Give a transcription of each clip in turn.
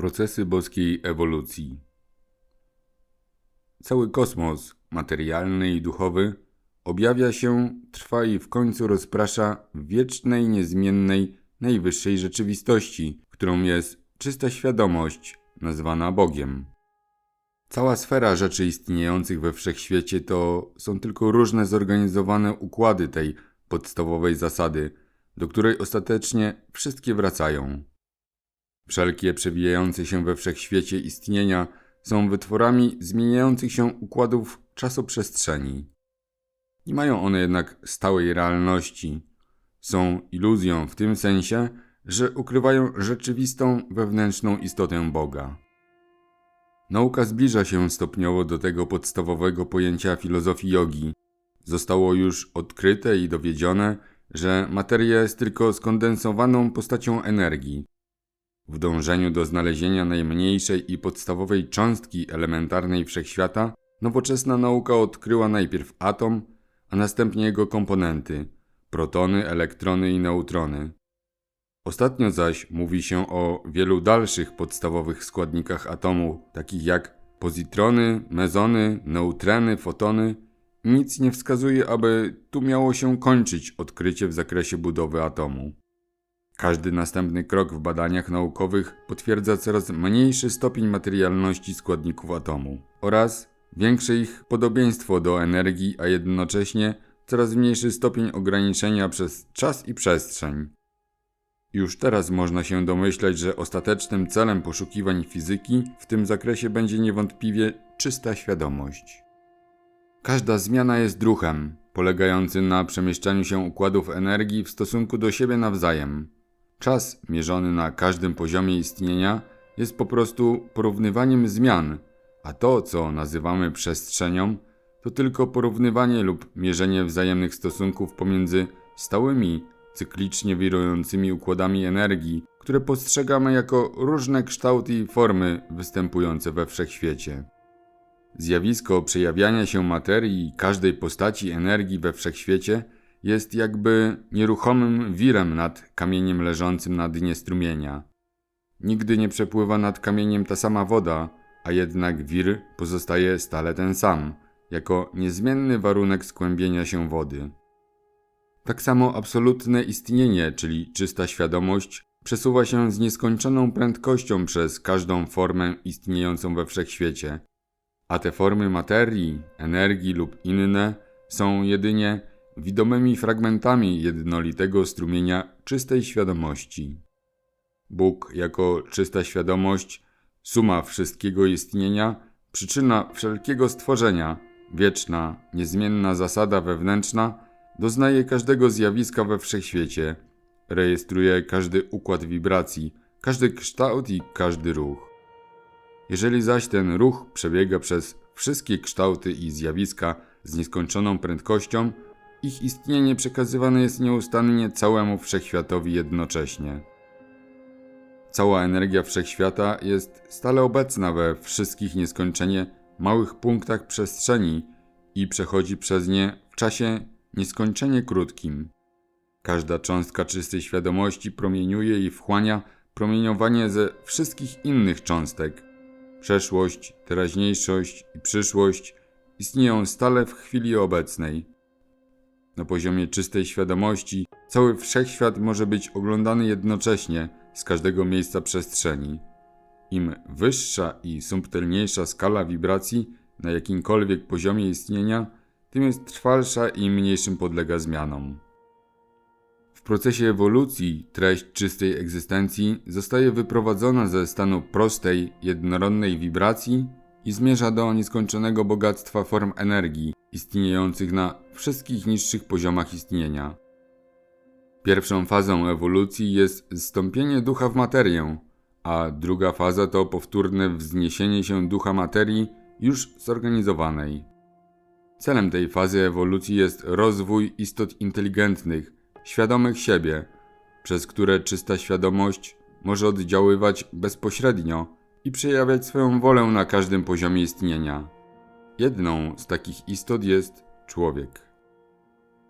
Procesy boskiej ewolucji. Cały kosmos, materialny i duchowy, objawia się, trwa i w końcu rozprasza w wiecznej, niezmiennej, najwyższej rzeczywistości, którą jest czysta świadomość, nazwana Bogiem. Cała sfera rzeczy istniejących we wszechświecie to są tylko różne zorganizowane układy tej podstawowej zasady, do której ostatecznie wszystkie wracają. Wszelkie przewijające się we wszechświecie istnienia są wytworami zmieniających się układów czasoprzestrzeni. Nie mają one jednak stałej realności. Są iluzją w tym sensie, że ukrywają rzeczywistą wewnętrzną istotę Boga. Nauka zbliża się stopniowo do tego podstawowego pojęcia filozofii jogi. Zostało już odkryte i dowiedzione, że materia jest tylko skondensowaną postacią energii. W dążeniu do znalezienia najmniejszej i podstawowej cząstki elementarnej wszechświata, nowoczesna nauka odkryła najpierw atom, a następnie jego komponenty protony, elektrony i neutrony. Ostatnio zaś mówi się o wielu dalszych podstawowych składnikach atomu, takich jak pozytrony, mezony, neutreny, fotony. Nic nie wskazuje, aby tu miało się kończyć odkrycie w zakresie budowy atomu. Każdy następny krok w badaniach naukowych potwierdza coraz mniejszy stopień materialności składników atomu oraz większe ich podobieństwo do energii, a jednocześnie coraz mniejszy stopień ograniczenia przez czas i przestrzeń. Już teraz można się domyśleć, że ostatecznym celem poszukiwań fizyki w tym zakresie będzie niewątpliwie czysta świadomość. Każda zmiana jest ruchem, polegającym na przemieszczaniu się układów energii w stosunku do siebie nawzajem. Czas mierzony na każdym poziomie istnienia jest po prostu porównywaniem zmian, a to, co nazywamy przestrzenią, to tylko porównywanie lub mierzenie wzajemnych stosunków pomiędzy stałymi, cyklicznie wirującymi układami energii, które postrzegamy jako różne kształty i formy występujące we wszechświecie. Zjawisko przejawiania się materii i każdej postaci energii we wszechświecie jest jakby nieruchomym wirem nad kamieniem leżącym na dnie strumienia. Nigdy nie przepływa nad kamieniem ta sama woda, a jednak wir pozostaje stale ten sam, jako niezmienny warunek skłębienia się wody. Tak samo absolutne istnienie, czyli czysta świadomość, przesuwa się z nieskończoną prędkością przez każdą formę istniejącą we wszechświecie, a te formy materii, energii lub inne są jedynie widomymi fragmentami jednolitego strumienia czystej świadomości. Bóg jako czysta świadomość, suma wszystkiego istnienia, przyczyna wszelkiego stworzenia, wieczna, niezmienna zasada wewnętrzna, doznaje każdego zjawiska we wszechświecie, rejestruje każdy układ wibracji, każdy kształt i każdy ruch. Jeżeli zaś ten ruch przebiega przez wszystkie kształty i zjawiska z nieskończoną prędkością, ich istnienie przekazywane jest nieustannie całemu wszechświatowi jednocześnie. Cała energia wszechświata jest stale obecna we wszystkich nieskończenie małych punktach przestrzeni i przechodzi przez nie w czasie nieskończenie krótkim. Każda cząstka czystej świadomości promieniuje i wchłania promieniowanie ze wszystkich innych cząstek. Przeszłość, teraźniejszość i przyszłość istnieją stale w chwili obecnej. Na poziomie czystej świadomości cały wszechświat może być oglądany jednocześnie z każdego miejsca przestrzeni. Im wyższa i subtelniejsza skala wibracji na jakimkolwiek poziomie istnienia, tym jest trwalsza i mniejszym podlega zmianom. W procesie ewolucji treść czystej egzystencji zostaje wyprowadzona ze stanu prostej, jednorodnej wibracji i zmierza do nieskończonego bogactwa form energii istniejących na wszystkich niższych poziomach istnienia. Pierwszą fazą ewolucji jest zstąpienie ducha w materię, a druga faza to powtórne wzniesienie się ducha materii już zorganizowanej. Celem tej fazy ewolucji jest rozwój istot inteligentnych, świadomych siebie, przez które czysta świadomość może oddziaływać bezpośrednio i przejawiać swoją wolę na każdym poziomie istnienia. Jedną z takich istot jest człowiek.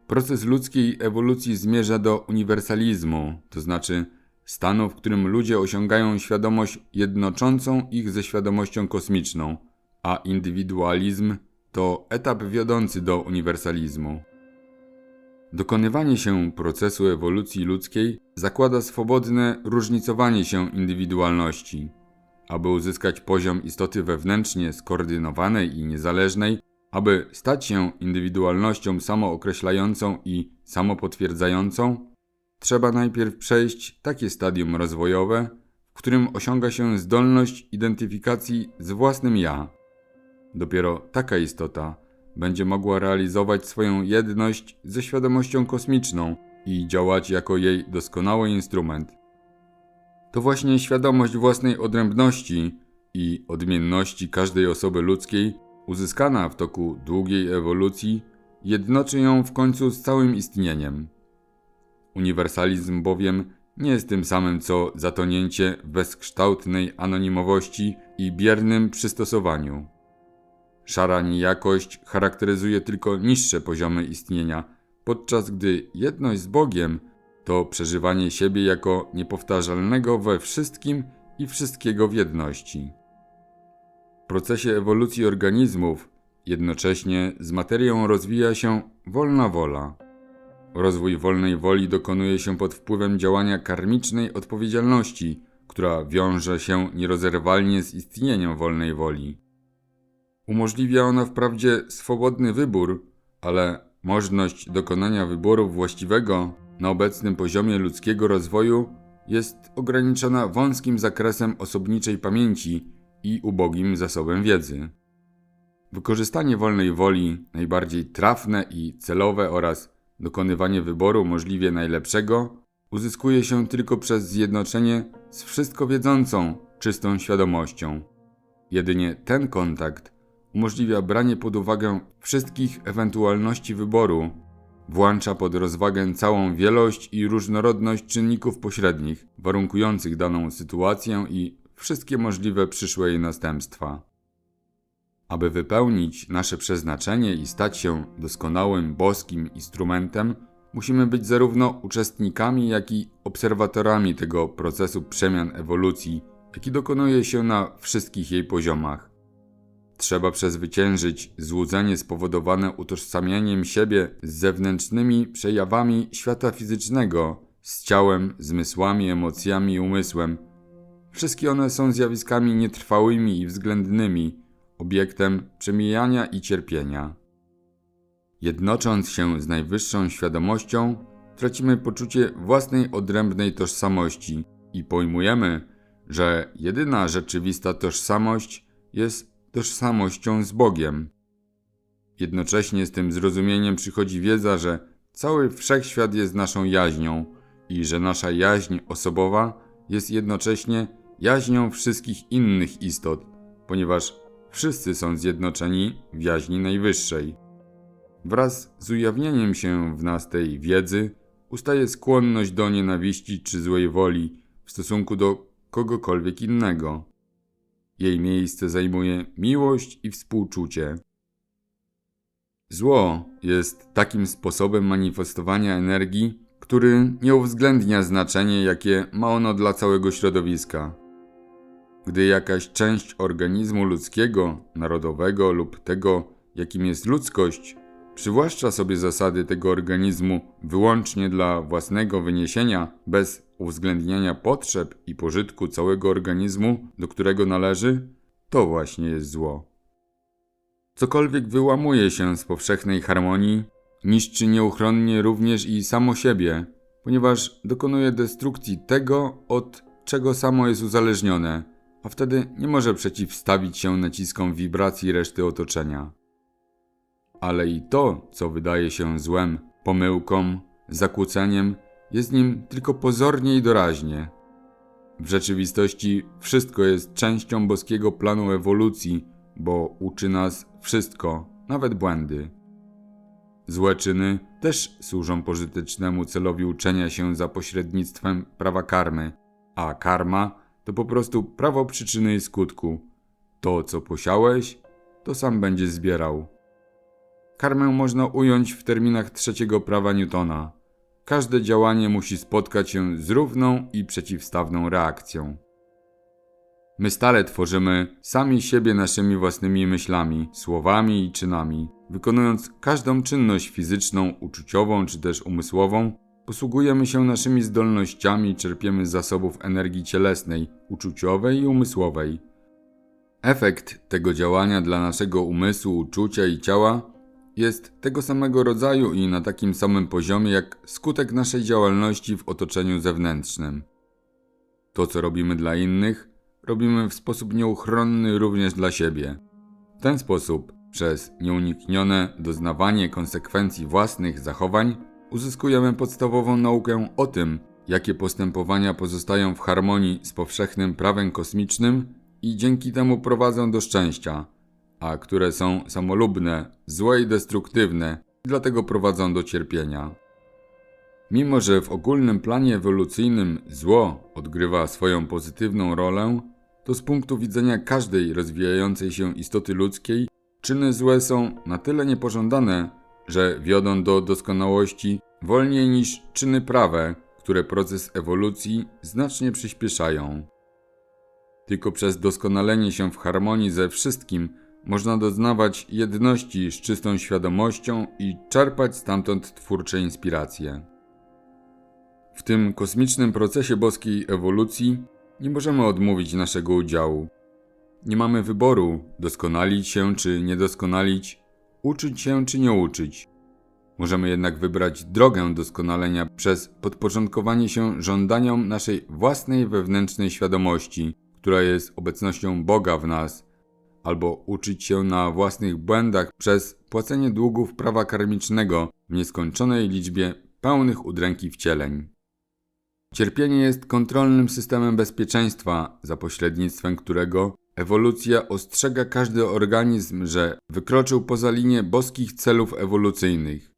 Proces ludzkiej ewolucji zmierza do uniwersalizmu, to znaczy stanu, w którym ludzie osiągają świadomość jednoczącą ich ze świadomością kosmiczną, a indywidualizm to etap wiodący do uniwersalizmu. Dokonywanie się procesu ewolucji ludzkiej zakłada swobodne różnicowanie się indywidualności. Aby uzyskać poziom istoty wewnętrznie skoordynowanej i niezależnej, aby stać się indywidualnością samookreślającą i samopotwierdzającą, trzeba najpierw przejść takie stadium rozwojowe, w którym osiąga się zdolność identyfikacji z własnym ja. Dopiero taka istota będzie mogła realizować swoją jedność ze świadomością kosmiczną i działać jako jej doskonały instrument. To właśnie świadomość własnej odrębności i odmienności każdej osoby ludzkiej, uzyskana w toku długiej ewolucji, jednoczy ją w końcu z całym istnieniem. Uniwersalizm bowiem nie jest tym samym co zatonięcie bezkształtnej anonimowości i biernym przystosowaniu. Szara niejakość charakteryzuje tylko niższe poziomy istnienia, podczas gdy jedność z Bogiem to przeżywanie siebie jako niepowtarzalnego we wszystkim i wszystkiego w jedności. W procesie ewolucji organizmów jednocześnie z materią rozwija się wolna wola. Rozwój wolnej woli dokonuje się pod wpływem działania karmicznej odpowiedzialności, która wiąże się nierozerwalnie z istnieniem wolnej woli. Umożliwia ona wprawdzie swobodny wybór, ale możliwość dokonania wyboru właściwego na obecnym poziomie ludzkiego rozwoju jest ograniczona wąskim zakresem osobniczej pamięci i ubogim zasobem wiedzy. Wykorzystanie wolnej woli, najbardziej trafne i celowe oraz dokonywanie wyboru możliwie najlepszego, uzyskuje się tylko przez zjednoczenie z wszystko wiedzącą, czystą świadomością. Jedynie ten kontakt umożliwia branie pod uwagę wszystkich ewentualności wyboru, włącza pod rozwagę całą wielość i różnorodność czynników pośrednich warunkujących daną sytuację i wszystkie możliwe przyszłe jej następstwa. Aby wypełnić nasze przeznaczenie i stać się doskonałym boskim instrumentem, musimy być zarówno uczestnikami, jak i obserwatorami tego procesu przemian ewolucji, jaki dokonuje się na wszystkich jej poziomach. Trzeba przezwyciężyć złudzenie spowodowane utożsamianiem siebie z zewnętrznymi przejawami świata fizycznego, z ciałem, zmysłami, emocjami i umysłem. Wszystkie one są zjawiskami nietrwałymi i względnymi, obiektem przemijania i cierpienia. Jednocząc się z najwyższą świadomością, tracimy poczucie własnej odrębnej tożsamości i pojmujemy, że jedyna rzeczywista tożsamość jest tożsamością z Bogiem. Jednocześnie z tym zrozumieniem przychodzi wiedza, że cały wszechświat jest naszą jaźnią i że nasza jaźń osobowa jest jednocześnie jaźnią wszystkich innych istot, ponieważ wszyscy są zjednoczeni w jaźni najwyższej. Wraz z ujawnieniem się w nas tej wiedzy ustaje skłonność do nienawiści czy złej woli w stosunku do kogokolwiek innego. Jej miejsce zajmuje miłość i współczucie. Zło jest takim sposobem manifestowania energii, który nie uwzględnia znaczenie, jakie ma ono dla całego środowiska. Gdy jakaś część organizmu ludzkiego, narodowego lub tego, jakim jest ludzkość, przywłaszcza sobie zasady tego organizmu wyłącznie dla własnego wyniesienia, bez uwzględniania potrzeb i pożytku całego organizmu, do którego należy, to właśnie jest zło. Cokolwiek wyłamuje się z powszechnej harmonii, niszczy nieuchronnie również i samo siebie, ponieważ dokonuje destrukcji tego, od czego samo jest uzależnione, a wtedy nie może przeciwstawić się naciskom wibracji reszty otoczenia. Ale i to, co wydaje się złem, pomyłką, zakłóceniem, jest nim tylko pozornie i doraźnie. W rzeczywistości wszystko jest częścią boskiego planu ewolucji, bo uczy nas wszystko, nawet błędy. Złe czyny też służą pożytecznemu celowi uczenia się za pośrednictwem prawa karmy, a karma to po prostu prawo przyczyny i skutku. To, co posiałeś, to sam będziesz zbierał. Karmę można ująć w terminach trzeciego prawa Newtona. każde działanie musi spotkać się z równą i przeciwstawną reakcją. My stale tworzymy sami siebie naszymi własnymi myślami, słowami i czynami. Wykonując każdą czynność fizyczną, uczuciową czy też umysłową, posługujemy się naszymi zdolnościami czerpiemy z zasobów energii cielesnej, uczuciowej i umysłowej. Efekt tego działania dla naszego umysłu, uczucia i ciała jest tego samego rodzaju i na takim samym poziomie jak skutek naszej działalności w otoczeniu zewnętrznym. To, co robimy dla innych, robimy w sposób nieuchronny również dla siebie. W ten sposób, przez nieuniknione doznawanie konsekwencji własnych zachowań, uzyskujemy podstawową naukę o tym, jakie postępowania pozostają w harmonii z powszechnym prawem kosmicznym i dzięki temu prowadzą do szczęścia, a które są samolubne, złe i destruktywne, dlatego prowadzą do cierpienia. Mimo, że w ogólnym planie ewolucyjnym zło odgrywa swoją pozytywną rolę, to z punktu widzenia każdej rozwijającej się istoty ludzkiej, czyny złe są na tyle niepożądane, że wiodą do doskonałości wolniej niż czyny prawe, które proces ewolucji znacznie przyspieszają. Tylko przez doskonalenie się w harmonii ze wszystkim można doznawać jedności z czystą świadomością i czerpać stamtąd twórcze inspiracje. W tym kosmicznym procesie boskiej ewolucji nie możemy odmówić naszego udziału. Nie mamy wyboru doskonalić się czy nie doskonalić, uczyć się czy nie uczyć. Możemy jednak wybrać drogę doskonalenia przez podporządkowanie się żądaniom naszej własnej wewnętrznej świadomości, która jest obecnością Boga w nas, albo uczyć się na własnych błędach przez płacenie długów prawa karmicznego w nieskończonej liczbie pełnych udręki wcieleń. Cierpienie jest kontrolnym systemem bezpieczeństwa, za pośrednictwem którego ewolucja ostrzega każdy organizm, że wykroczył poza linię boskich celów ewolucyjnych.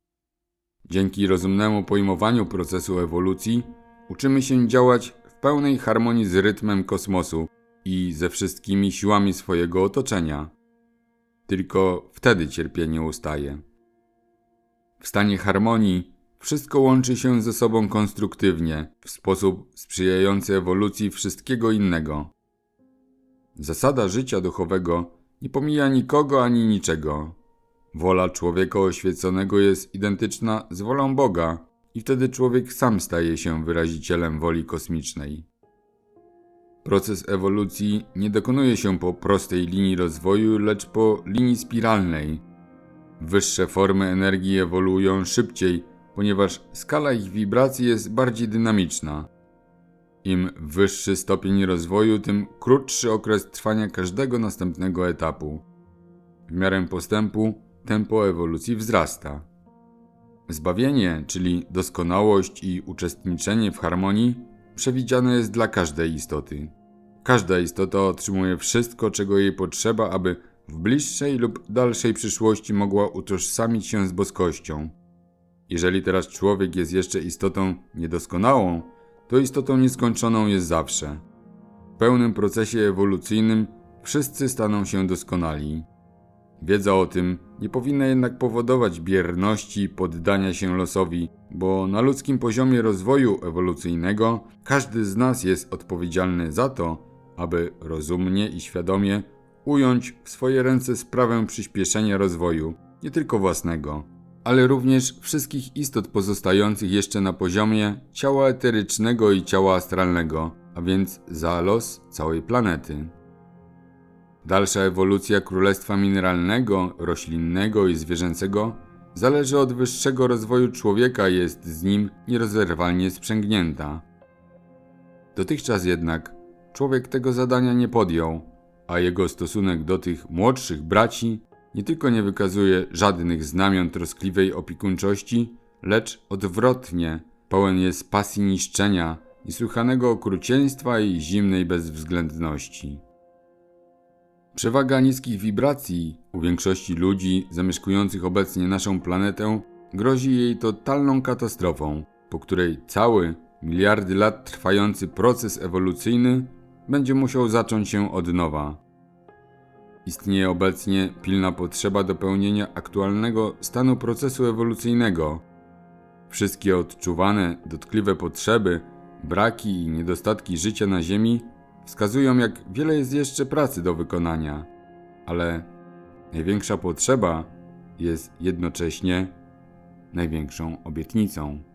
Dzięki rozumnemu pojmowaniu procesu ewolucji uczymy się działać w pełnej harmonii z rytmem kosmosu i ze wszystkimi siłami swojego otoczenia. Tylko wtedy cierpienie ustaje. W stanie harmonii wszystko łączy się ze sobą konstruktywnie, w sposób sprzyjający ewolucji wszystkiego innego. Zasada życia duchowego nie pomija nikogo ani niczego. Wola człowieka oświeconego jest identyczna z wolą Boga, i wtedy człowiek sam staje się wyrazicielem woli kosmicznej. Proces ewolucji nie dokonuje się po prostej linii rozwoju, lecz po linii spiralnej. Wyższe formy energii ewoluują szybciej, ponieważ skala ich wibracji jest bardziej dynamiczna. Im wyższy stopień rozwoju, tym krótszy okres trwania każdego następnego etapu. W miarę postępu tempo ewolucji wzrasta. Zbawienie, czyli doskonałość i uczestniczenie w harmonii, przewidziane jest dla każdej istoty. Każda istota otrzymuje wszystko, czego jej potrzeba, aby w bliższej lub dalszej przyszłości mogła utożsamić się z boskością. Jeżeli teraz człowiek jest jeszcze istotą niedoskonałą, to istotą nieskończoną jest zawsze. W pełnym procesie ewolucyjnym wszyscy staną się doskonali. Wiedza o tym nie powinna jednak powodować bierności poddania się losowi, bo na ludzkim poziomie rozwoju ewolucyjnego każdy z nas jest odpowiedzialny za to, aby rozumnie i świadomie ująć w swoje ręce sprawę przyspieszenia rozwoju, nie tylko własnego, ale również wszystkich istot pozostających jeszcze na poziomie ciała eterycznego i ciała astralnego, a więc za los całej planety. Dalsza ewolucja królestwa mineralnego, roślinnego i zwierzęcego zależy od wyższego rozwoju człowieka i jest z nim nierozerwalnie sprzęgnięta. Dotychczas jednak człowiek tego zadania nie podjął, a jego stosunek do tych młodszych braci nie tylko nie wykazuje żadnych znamion troskliwej opiekuńczości, lecz odwrotnie, pełen jest pasji niszczenia, niesłychanego okrucieństwa i zimnej bezwzględności. Przewaga niskich wibracji u większości ludzi zamieszkujących obecnie naszą planetę grozi jej totalną katastrofą, po której cały, miliardy lat trwający proces ewolucyjny będzie musiał zacząć się od nowa. Istnieje obecnie pilna potrzeba dopełnienia aktualnego stanu procesu ewolucyjnego. Wszystkie odczuwane, dotkliwe potrzeby, braki i niedostatki życia na Ziemi wskazują, jak wiele jest jeszcze pracy do wykonania, ale największa potrzeba jest jednocześnie największą obietnicą.